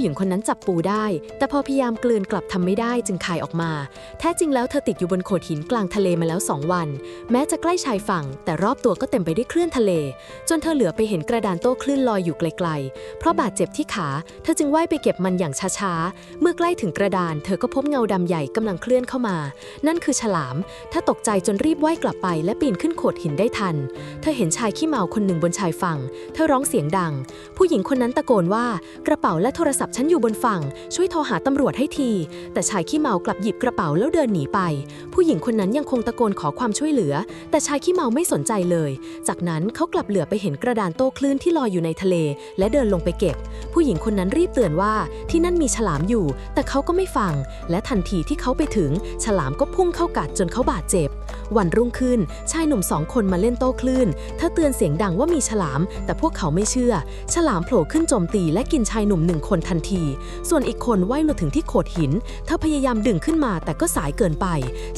หญิงคนนั้นจับปูได้ แต่พอพยายามกลืนกลับทำไม่ได้จึงคายออกมา แท้จริงแล้วเธอติดอยู่บนโขดหินกลางทะเลมาแล้วสองวัน แม้จะใกล้ชายฝั่ง แต่รอบตัวก็เต็มไปด้วยคลื่นทะเล จนเธอเหลือไปเห็นกระดานโต้คลื่นลอยอยู่ไกลๆ เพราะบาดเจ็บที่ขา เธอจึงว่ายไปเก็บมันอย่างช้าๆ เมื่อใกล้ถึงกระดาน เธอก็พบเงาดำใหญ่กำลังเคลื่อนเข้ามา นั่นคือฉลามเธอตกใจจนรีบว่ายกลับไป และปีนขึ้นโขดหินได้ทัน เธอเห็นชายขี้เมาคนหนึ่งบนชายฝั่ง เธอร้องเสียงดัง ผู้หญิงคนนั้นตะโกนว่ากระเป๋าและโทรศัพท์ฉันอยู่บนฝั่ง ช่วยโทรหาตำรวจให้ที แต่ชายขี้เมากลับหยิบกระเป๋าแล้วเดินหนีไป ผู้หญิงคนนั้นยังคงตะโกนขอความช่วยเหลือ แต่ชายขี้เมาไม่สนใจเลย จากนั้นเขากลับเหลือไปเห็นกระดานโต้คลื่นที่ลอยอยู่ในทะเล และเดินลงไปเก็บ ผู้หญิงคนนั้นรีบเตือนว่าที่นั่นมีฉลามอยู่ แต่เขาก็ไม่ฟัง และทันทีที่เขาไปถึง ฉลามก็พุ่งเข้ากัดจนเขาบาดเจ็บ วันรุ่งขึ้น ชายหนุ่มสองคนมาเล่นโต้คลื่นเธอเตือนเสียงดังว่ามีฉลาม แต่พวกเขาไม่เชื่อ ฉลามโผล่ขึ้นโจมตีและกินชายหนุ่มหนึ่งคนทันที ส่วนอีกคนว่ายมาถึงที่โขดหิน เธอพยายามดึงขึ้นมาแต่ก็สายเกินไป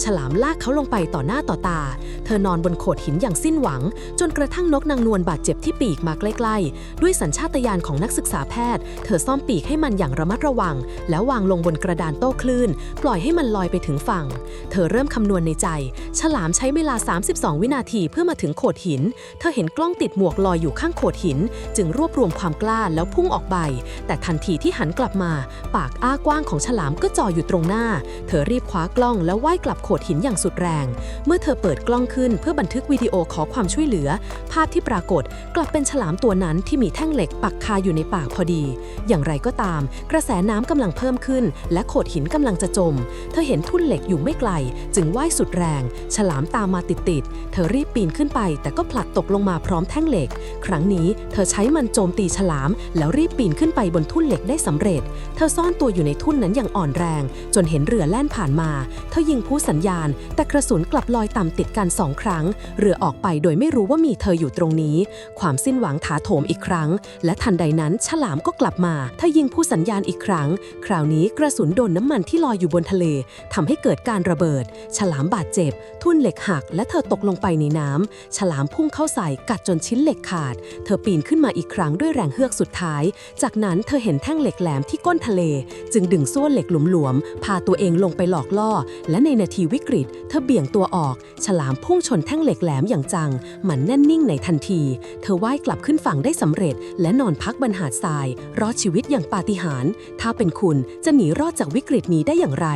ฉลามลากเขาลงไปต่อหน้าต่อตา เธอนอนบนโขดหินอย่างสิ้นหวัง จนกระทั่งนกนางนวลบาดเจ็บที่ปีกมาใกล้ๆ ด้วยสัญชาตญาณของนักศึกษาแพทย์เธอซ่อมปีกให้มันอย่างระมัดระวัง แล้ววางลงบนกระดานโต้คลื่น ปล่อยให้มันลอยไปถึงฝั่ง เธอเริ่มคำนวณในใจ ฉลามใช้เวลา 32 วินาทีเพื่อมาถึงโขดหิน เธอเห็นกล้องติดหมวกลอยอยู่ข้างโขดหิน จึงรวบรวมความกล้าแล้วพุ่งออกไป แต่ทันทีที่หันกลับมา ปากอ้ากว้างของฉลามก็จ่ออยู่ตรงหน้า เธอรีบคว้ากล้องแล้วว่ายกลับโขดหินอย่างสุดแรง เมื่อเธอเปิดกล้องขึ้นเพื่อบันทึกวิดีโอขอความช่วยเหลือ ภาพที่ปรากฏกลับเป็นฉลามตัวนั้นที่มีแท่งเหล็กปักคาอยู่ในปากพอดีอย่างไรก็ตาม กระแสน้ำกำลังเพิ่มขึ้น และโขดหินกำลังจะจม เธอเห็นทุ่นเหล็กอยู่ไม่ไกล จึงว่ายสุดแรง ฉลามตามมาติดๆ เธอรีบปีนขึ้นไป แต่ก็ผลัดตกลงมาพร้อมแท่งเหล็ก ครั้งนี้เธอใช้มันโจมตีฉลาม แล้วรีบปีนขึ้นไปบนทุ่นเหล็กได้สำเร็จ เธอซ่อนตัวอยู่ในทุ่นนั้นอย่างอ่อนแรง จนเห็นเรือแล่นผ่านมา เธอยิงผู้สัญญาณ แต่กระสุนกลับลอยต่ำติดกันสองครั้ง เรือออกไปโดยไม่รู้ว่ามีเธออยู่ตรงนี้ ความสิ้นหวังถาโถมอีกครั้ง และทันใดนั้นฉลามก็กลับมาเธอยิงผู้สัญญาณอีกครั้ง คราวนี้กระสุนโดนน้ำมันที่ลอยอยู่บนทะเลทำให้เกิดการระเบิด ฉลามบาดเจ็บ ทุ่นเหล็กหัก และเธอตกลงไปในน้ำฉลามพุ่งเข้าใส่กัดจนชิ้นเหล็กขาด เธอปีนขึ้นมาอีกครั้งด้วยแรงเฮือกสุดท้าย จากนั้นเธอเห็นแท่งเหล็กแหลมที่ก้นทะเล จึงดึงส้วนเหล็กหลวมๆพาตัวเองลงไปหลอกล่อ และในนาทีวิกฤต เธอเบี่ยงตัวออก ฉลามพุ่งชนแท่งเหล็กแหลมอย่างจัง มันแน่นนิ่งในทันที เธอว่ายกลับขึ้นฝั่งได้สำเร็จ และนอนพักบนหาดทรายรอดชีวิตอย่างปาฏิหาริย์ถ้าเป็นคุณจะหนีรอดจากวิกฤตนี้ได้อย่างไร